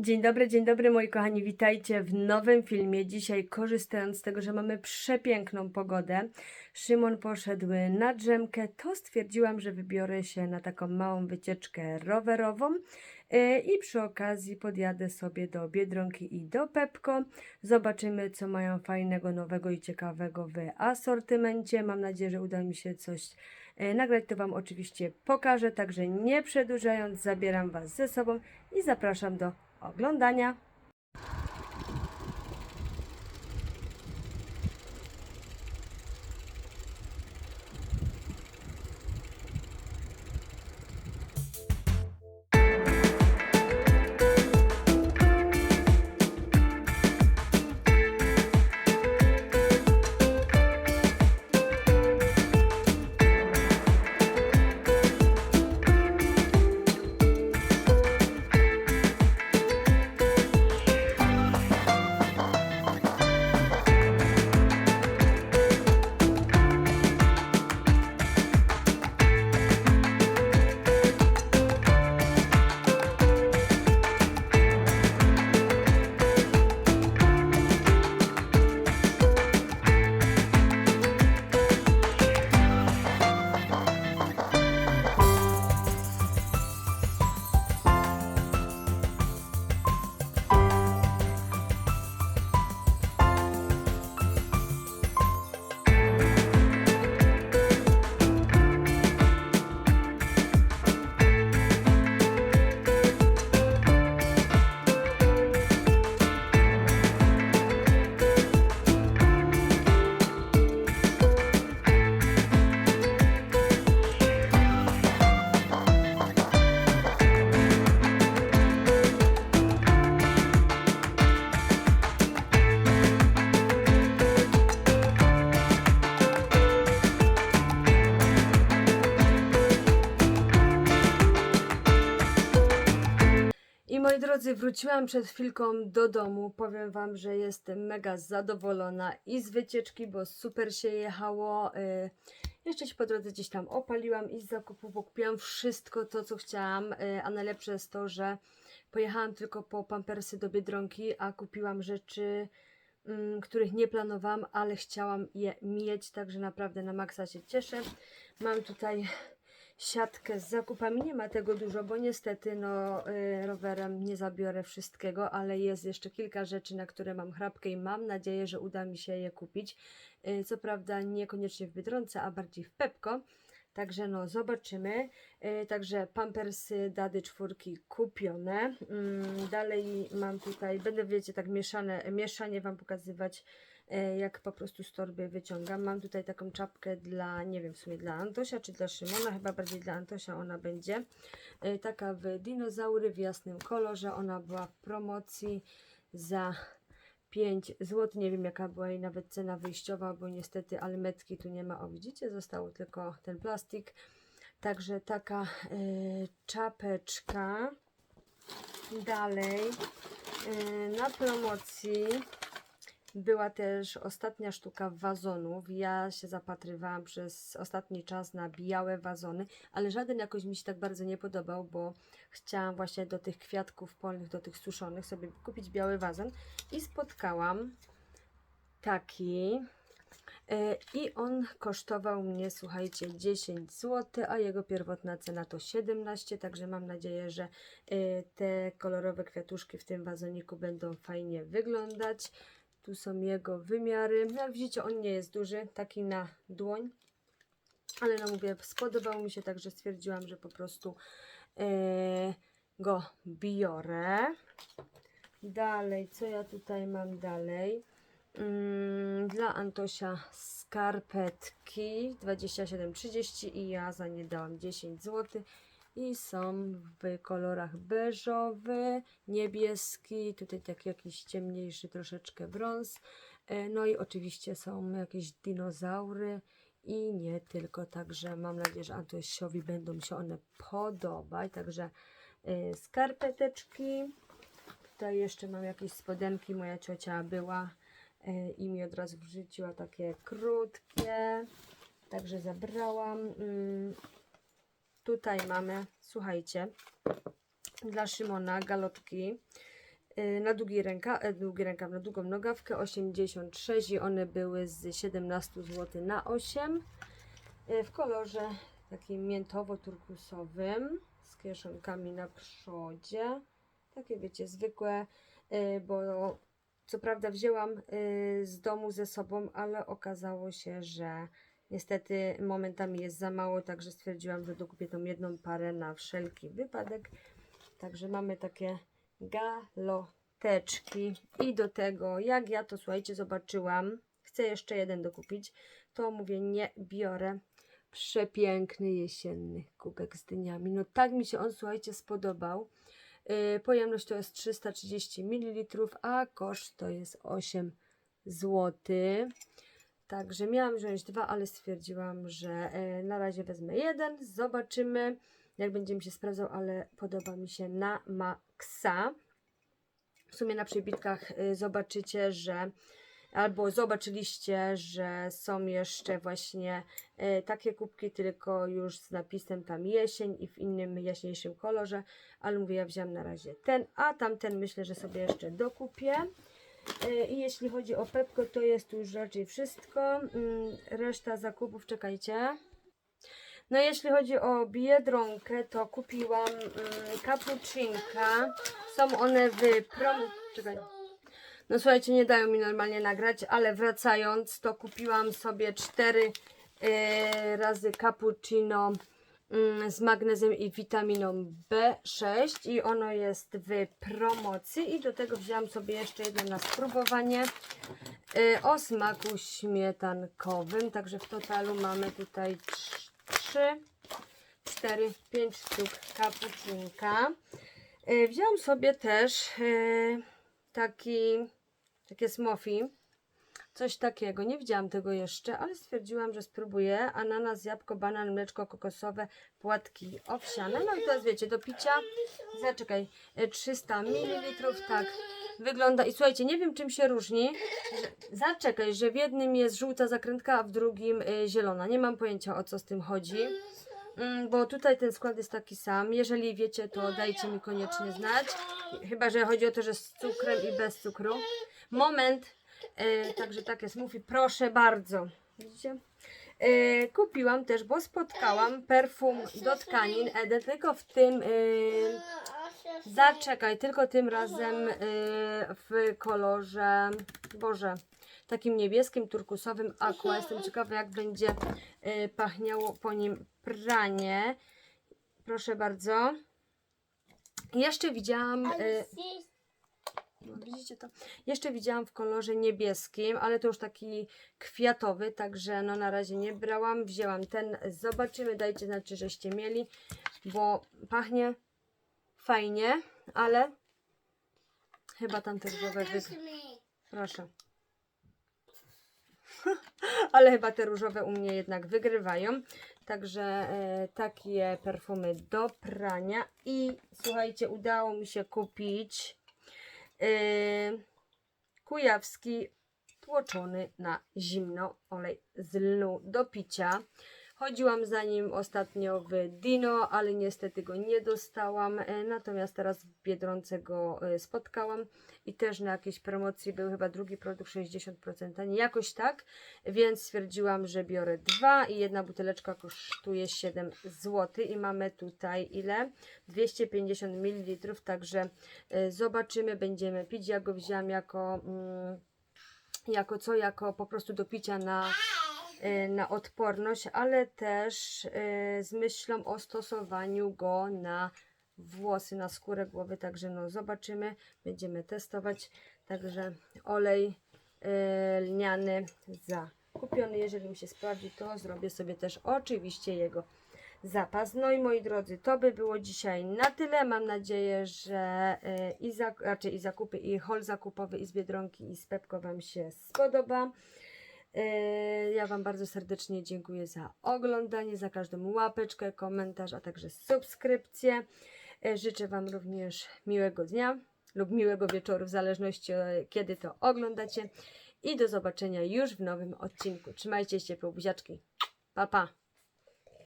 Dzień dobry, dzień dobry moi kochani, witajcie w nowym filmie. Dzisiaj korzystając z tego, że mamy przepiękną pogodę, Szymon poszedł na drzemkę, to stwierdziłam, że wybiorę się na taką małą wycieczkę rowerową yy, i przy okazji podjadę sobie do Biedronki i do Pepko. Zobaczymy, co mają fajnego, nowego i ciekawego w asortymencie. Mam nadzieję, że uda mi się coś yy, nagrać, to Wam oczywiście pokażę, także nie przedłużając, zabieram Was ze sobą i zapraszam do oglądania. Moi drodzy, wróciłam przed chwilką do domu. Powiem Wam, że jestem mega zadowolona i z wycieczki, bo super się jechało. Y, Jeszcze się po drodze gdzieś tam opaliłam i z zakupów kupiłam wszystko to, co chciałam. y, A najlepsze jest to, że pojechałam tylko po pampersy do Biedronki, a kupiłam rzeczy, mm, których nie planowałam, ale chciałam je mieć, także naprawdę na maksa się cieszę. Mam tutaj siatkę z zakupami. Nie ma tego dużo, bo niestety no, y, rowerem nie zabiorę wszystkiego, ale jest jeszcze kilka rzeczy, na które mam chrapkę i mam nadzieję, że uda mi się je kupić. Y, co prawda niekoniecznie w Biedronce, a bardziej w Pepko. Także no zobaczymy. Y, Także pampersy Dady czwórki kupione. Mm, Dalej mam tutaj, będę wiecie tak mieszane, mieszanie Wam pokazywać jak po prostu z torby wyciągam. Mam tutaj taką czapkę dla, nie wiem w sumie dla Antosia czy dla Szymona, chyba bardziej dla Antosia ona będzie. E, Taka w dinozaury w jasnym kolorze. Ona była w promocji za 5 zł. Nie wiem jaka była jej nawet cena wyjściowa, bo niestety almetki tu nie ma. O widzicie, został tylko ten plastik. Także taka e, czapeczka. Dalej e, na promocji była też ostatnia sztuka wazonów. Ja się zapatrywałam przez ostatni czas na białe wazony, ale żaden jakoś mi się tak bardzo nie podobał, bo chciałam właśnie do tych kwiatków polnych, do tych suszonych sobie kupić biały wazon i spotkałam taki. e, I on kosztował mnie, słuchajcie, 10 zł, a jego pierwotna cena to 17, także mam nadzieję, że e, te kolorowe kwiatuszki w tym wazoniku będą fajnie wyglądać. Tu są jego wymiary. Jak widzicie, on nie jest duży, taki na dłoń. Ale no mówię, spodobał mi się, także stwierdziłam, że po prostu e, go biorę. Dalej, co ja tutaj mam dalej? Mm, dla Antosia skarpetki 27,30 i ja za nie dałam 10 zł. I są w kolorach beżowy, niebieski, tutaj taki jakiś ciemniejszy troszeczkę brąz. E, No i oczywiście są jakieś dinozaury i nie tylko, także mam nadzieję, że Antosiowi będą się one podobać. Także e, skarpeteczki. Tutaj jeszcze mam jakieś spodenki, moja ciocia była e, i mi od razu wrzuciła takie krótkie. Także zabrałam. Tutaj mamy, słuchajcie, dla Szymona galotki. y, na długi, ręka, e, długi rękaw, na długą nogawkę 86 i one były z 17 zł na 8 y, w kolorze takim miętowo-turkusowym z kieszonkami na przodzie. Takie wiecie, zwykłe, y, bo co prawda wzięłam z domu ze sobą, ale okazało się, że niestety momentami jest za mało, także stwierdziłam, że dokupię tą jedną parę na wszelki wypadek. Także mamy takie galoteczki i do tego, jak ja to słuchajcie, zobaczyłam, chcę jeszcze jeden dokupić, to mówię nie biorę. Przepiękny jesienny kubek z dyniami. No tak mi się on, słuchajcie, spodobał. Yy, pojemność to jest 330 ml, a koszt to jest 8 zł. Także miałam wziąć dwa, ale stwierdziłam, że e, na razie wezmę jeden. Zobaczymy, jak będzie mi się sprawdzał, ale podoba mi się na maksa. W sumie na przebitkach y, zobaczycie, że albo zobaczyliście, że są jeszcze właśnie e, takie kubki, tylko już z napisem tam jesień i w innym jaśniejszym kolorze, ale mówię, ja wziąłem na razie ten, a tamten myślę, że sobie jeszcze dokupię. E, I jeśli chodzi o Pepko, to jest już raczej wszystko. Mm, Reszta zakupów, czekajcie. No jeśli chodzi o Biedronkę, to kupiłam mm, kapucinka. Są one w. Czekaj. No słuchajcie, nie dają mi normalnie nagrać, ale wracając, to kupiłam sobie cztery e, razy cappuccino z magnezem i witaminą B6 i ono jest w promocji. I do tego wzięłam sobie jeszcze jedno na spróbowanie. E, o smaku śmietankowym, także w totalu mamy tutaj 3, 4, 5 sztuk kapucinka. E, Wziąłam sobie też e, taki, takie smoothie, coś takiego, nie widziałam tego jeszcze, ale stwierdziłam, że spróbuję. Ananas, jabłko, banan, mleczko kokosowe, płatki owsiane. No i teraz wiecie, do picia, zaczekaj, e, 300 ml, tak wygląda. I słuchajcie, nie wiem czym się różni. Zaczekaj, że w jednym jest żółta zakrętka, a w drugim y, zielona. Nie mam pojęcia o co z tym chodzi. Mm, bo tutaj ten skład jest taki sam. Jeżeli wiecie, to dajcie mi koniecznie znać. Chyba, że chodzi o to, że z cukrem i bez cukru. Moment. E, także takie smoothie, proszę bardzo. Widzicie? E, kupiłam też, bo spotkałam perfum do tkanin Ede, tylko w tym. E, zaczekaj, tylko tym razem e, w kolorze. Boże. Takim niebieskim, turkusowym aqua. Jestem ciekawa, jak będzie e, pachniało po nim pranie. Proszę bardzo. Jeszcze widziałam. No, widzicie to? Jeszcze widziałam w kolorze niebieskim, ale to już taki kwiatowy, także no na razie nie brałam. Wzięłam ten, zobaczymy, dajcie znać, czy żeście mieli, bo pachnie fajnie, ale chyba tam te różowe wy... Proszę. ale chyba te różowe u mnie jednak wygrywają. Także e, takie perfumy do prania. I słuchajcie, udało mi się kupić kujawski tłoczony na zimno olej z lnu do picia. Chodziłam za nim ostatnio w Dino, ale niestety go nie dostałam. E, Natomiast teraz w Biedronce go e, spotkałam i też na jakiejś promocji był chyba drugi produkt 60% taniej, jakoś tak. Więc stwierdziłam, że biorę dwa i jedna buteleczka kosztuje 7 zł i mamy tutaj ile? 250 ml, także e, zobaczymy, będziemy pić. Ja go wzięłam jako, mm, jako co? Jako po prostu do picia na na odporność, ale też y, z myślą o stosowaniu go na włosy, na skórę głowy. Także no zobaczymy, będziemy testować. Także olej y, lniany zakupiony. Jeżeli mi się sprawdzi, to zrobię sobie też oczywiście jego zapas. No i moi drodzy, to by było dzisiaj na tyle. Mam nadzieję, że y, i, zak- raczej i zakupy, i hol zakupowy, i z Biedronki, i z Pepko Wam się spodoba. Yy, Ja Wam bardzo serdecznie dziękuję za oglądanie, za każdą łapeczkę, komentarz, a także subskrypcję. Yy, Życzę Wam również miłego dnia lub miłego wieczoru, w zależności kiedy to oglądacie. I do zobaczenia już w nowym odcinku. Trzymajcie się, buziaczki. Pa, pa.